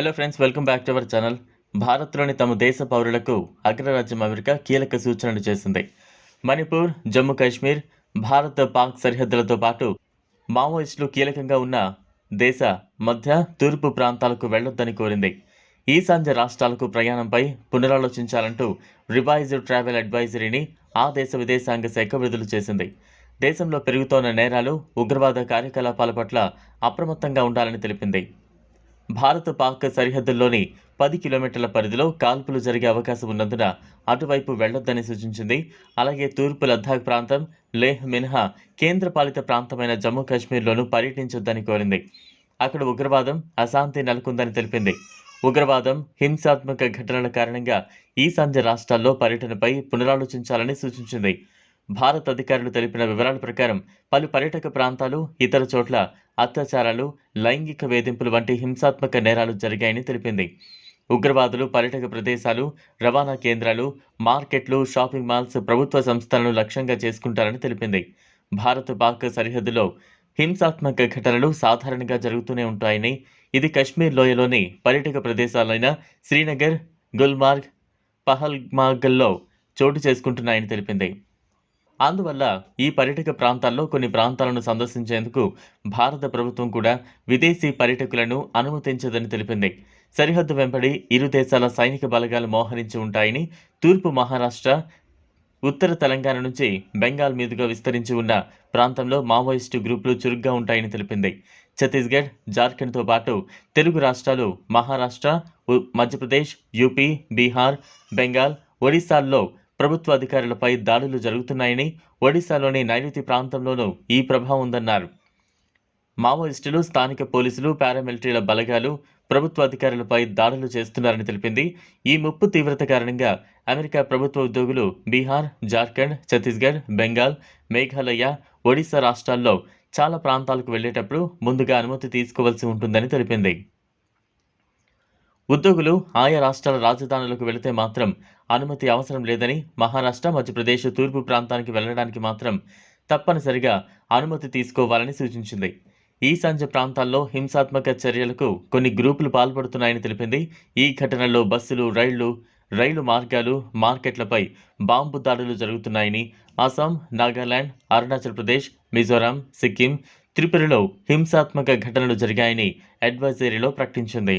Hello friends welcome back to our channel భారత్లోని తమ దేశ పౌరులకు అగ్రరాజ్యం అమెరికా కీలక సూచనలు చేసింది. మణిపూర్ జమ్మూ కాశ్మీర్ భారత్ పాక్ సరిహద్దులతో పాటు మావోయిస్టులు కీలకంగా ఉన్న దేశ మధ్య తూర్పు ప్రాంతాలకు వెళ్ళొద్దని కోరింది. ఈశాన్య రాష్ట్రాలకు ప్రయాణంపై పునరాలోచించాలంటూ రివైజ్డ్ ట్రావెల్ అడ్వైజరీని ఆ దేశ విదేశాంగ శాఖ విడుదల చేసింది. దేశంలో పెరుగుతోన్న నేరాలు ఉగ్రవాద కార్యకలాపాల పట్ల అప్రమత్తంగా ఉండాలని తెలిపింది. భారత పాక్ సరిహద్దుల్లోని పది కిలోమీటర్ల పరిధిలో కాల్పులు జరిగే అవకాశం ఉన్నందున అటువైపు వెళ్ళొద్దని సూచించింది. అలాగే తూర్పు లద్దాఖ్ ప్రాంతం లేహ్ మినహా కేంద్రపాలిత ప్రాంతమైన జమ్మూ కాశ్మీర్లోనూ పర్యటించొద్దని కోరింది. అక్కడ ఉగ్రవాదం అశాంతి నెలకొందని తెలిపింది. ఉగ్రవాదం హింసాత్మక ఘటనల కారణంగా ఈశాన్య రాష్ట్రాల్లో పర్యటనపై పునరాలోచించాలని సూచించింది. భారత్ అధికారులు తెలిపిన వివరాల ప్రకారం పలు పర్యాటక ప్రాంతాలు ఇతర చోట్ల అత్యాచారాలు లైంగిక వేధింపులు వంటి హింసాత్మక నేరాలు జరిగాయని తెలిపింది. ఉగ్రవాదులు పర్యాటక ప్రదేశాలు రవాణా కేంద్రాలు మార్కెట్లు షాపింగ్ మాల్స్ ప్రభుత్వ సంస్థలను లక్ష్యంగా చేసుకుంటారని తెలిపింది. భారత్ పాక్ సరిహద్దులో హింసాత్మక ఘటనలు సాధారణంగా జరుగుతూనే ఉంటాయని ఇది కశ్మీర్ లోయలోని పర్యాటక ప్రదేశాలైన శ్రీనగర్ గుల్మార్గ్ పహల్మార్గల్లో చోటు చేసుకుంటున్నాయని తెలిపింది. అందువల్ల ఈ పర్యాటక ప్రాంతాల్లో కొన్ని ప్రాంతాలను సందర్శించేందుకు భారత ప్రభుత్వం కూడా విదేశీ పర్యటకులను అనుమతించదని తెలిపింది. సరిహద్దు వెంబడి ఇరు దేశాల సైనిక బలగాలు మోహరించి ఉంటాయని తూర్పు మహారాష్ట్ర ఉత్తర తెలంగాణ నుంచి బెంగాల్ మీదుగా విస్తరించి ఉన్న ప్రాంతంలో మావోయిస్టు గ్రూపులు చురుగ్గా ఉంటాయని తెలిపింది. ఛత్తీస్గఢ్ జార్ఖండ్తో పాటు తెలుగు రాష్ట్రాలు మహారాష్ట్ర ఉ- మధ్యప్రదేశ్ యూపీ బీహార్ బెంగాల్ ఒడిశాల్లో ప్రభుత్వ అధికారులపై దాడులు జరుగుతున్నాయని ఒడిశాలోని నైరుతి ప్రాంతంలోనూ ఈ ప్రభావం ఉందన్నారు. మావోయిస్టులు స్థానిక పోలీసులు పారామిలిటరీల బలగాలు ప్రభుత్వ అధికారులపై దాడులు చేస్తున్నారని తెలిపింది. ఈ ముప్పు తీవ్రత కారణంగా అమెరికా ప్రభుత్వ ఉద్యోగులు బీహార్ జార్ఖండ్ ఛత్తీస్గఢ్ బెంగాల్ మేఘాలయ ఒడిశా రాష్ట్రాల్లో చాలా ప్రాంతాలకు వెళ్ళేటప్పుడు ముందుగా అనుమతి తీసుకోవాల్సి ఉంటుందని తెలిపింది. ఉద్యోగులు ఆయా రాష్ట్రాల రాజధానులకు వెళితే మాత్రం అనుమతి అవసరం లేదని మహారాష్ట్ర మధ్యప్రదేశ్ తూర్పు ప్రాంతానికి వెళ్ళడానికి మాత్రం తప్పనిసరిగా అనుమతి తీసుకోవాలని సూచించింది. ఈ సంజ ప్రాంతాల్లో హింసాత్మక చర్యలకు కొన్ని గ్రూపులు పాల్పడుతున్నాయని తెలిపింది. ఈ ఘటనలో బస్సులు రైళ్ళు రైలు మార్గాలు మార్కెట్లపై బాంబు దాడులు జరుగుతున్నాయని అస్సాం నాగాలాండ్ అరుణాచల్ ప్రదేశ్ మిజోరాం సిక్కిం త్రిపురలో హింసాత్మక ఘటనలు జరిగాయని అడ్వైజరీలో ప్రకటించింది.